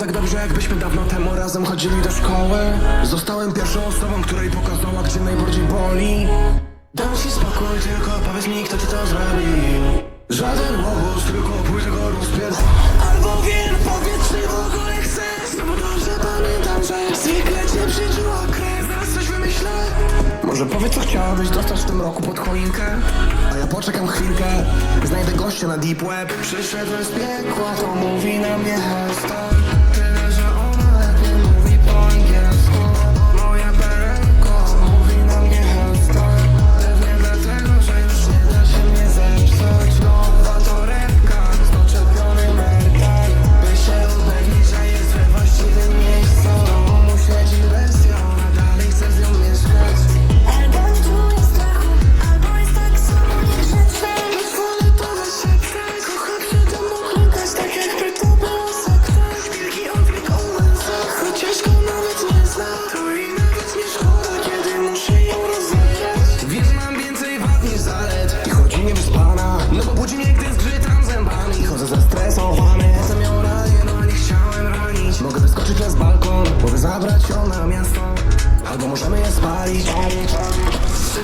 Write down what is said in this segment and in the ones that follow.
tak dobrze, jakbyśmy dawno temu razem chodzili do szkoły. Zostałem pierwszą osobą, której pokazała, gdzie najbardziej boli. Dam ci spokój, tylko powiedz mi, kto ci to zrobił. Żaden łobuz, tylko pójdę go rozpierd Albo wiem, powiedz, czy w ogóle chcesz. No bo dobrze pamiętam, że zwykle cię przyczyła krew. Zaraz coś wymyślę. Może powiedz, co chciałabyś dostać w tym roku pod choinkę? A ja poczekam chwilkę. Znajdę gościa na deep web. Przyszedłem z piekła, to mówi na mnie hashtag to miasto. Albo możemy je spalić.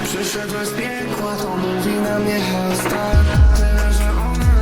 Przyszedłeś z piekła, to mówi na mnie hashtag Tyle, że ona